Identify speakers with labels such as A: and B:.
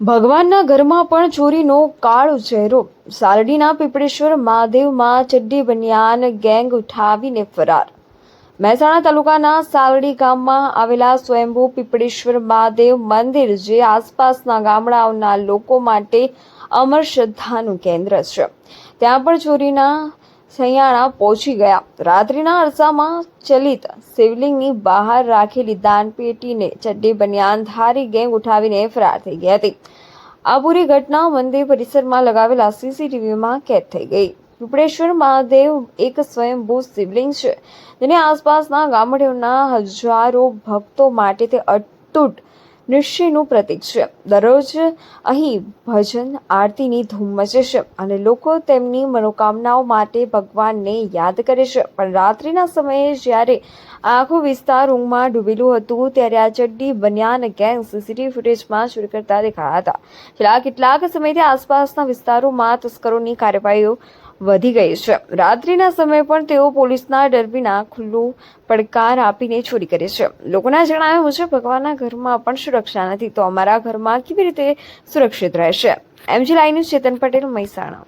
A: ભગવાનના ઘરમાં પણ ચોરીનો કાળો ચહેરો. સારડીના પીપળેશ્વર મહાદેવમાં ચડ્ડી બનિયાન ગેંગ ઉઠાવીને ફરાર. મહેસાણા તાલુકાના સાલડી ગામમાં આવેલા સ્વયંભૂ પીપળેશ્વર મહાદેવ મંદિર જે આસપાસના ગામડાઓના લોકો માટે અમર શ્રદ્ધાનું કેન્દ્ર છે. ત્યાં પણ ચોરીના સૈયાણા પહોંચી ગયા. રાત્રિના અરસામાં ચલિત શિવલિંગની બહાર રાખેલી દાનપેટીને ચડ્ડી બનિયાનધારી ગેંગ ઉઠાવીને ફરાર થઈ ગઈ હતી. આ પૂરી ઘટના મંદિર પરિસરમાં લગાવેલા સીસીટીવીમાં કેદ થઈ ગઈ. પીપળેશ્વર મહાદેવ એક સ્વયંભૂ શિવલિંગ છે, જેની આસપાસના ગામડીઓના હજારો ભક્તો માટે તે અતૂટ નિશ્ચયનું પ્રતીક છે. દરરોજ અહીં ભજન, આરતીની ધૂમ મચે છે અને લોકો તેમની મનોકામનાઓ માટે ભગવાનને યાદ કરે છે. પણ રાત્રિના સમયે જ્યારે આખો વિસ્તાર ઊંઘમાં ડૂબેલું હતું ત્યારે આ ચડ્ડી બન્યાન ગેંગ સીસીટીવી ફૂટેજમાં ચોરી કરતા દેખાયા હતા. છેલ્લા કેટલાક સમયથી આસપાસના વિસ્તારોમાં તસ્કરોની કાર્યવાહીઓ વધી ગઈ છે. રાત્રિના સમયે પણ તેઓ પોલીસના ડરબીના ખુલ્લું પડકાર આપીને ચોરી કરે છે. લોકોના જણાવ્યા મુજબ, ભગવાનના ઘરમાં પણ સુરક્ષા નથી, તો અમારા ઘરમાં કેવી રીતે સુરક્ષિત રહેશે? MG line Chetan Patel, Mehsana.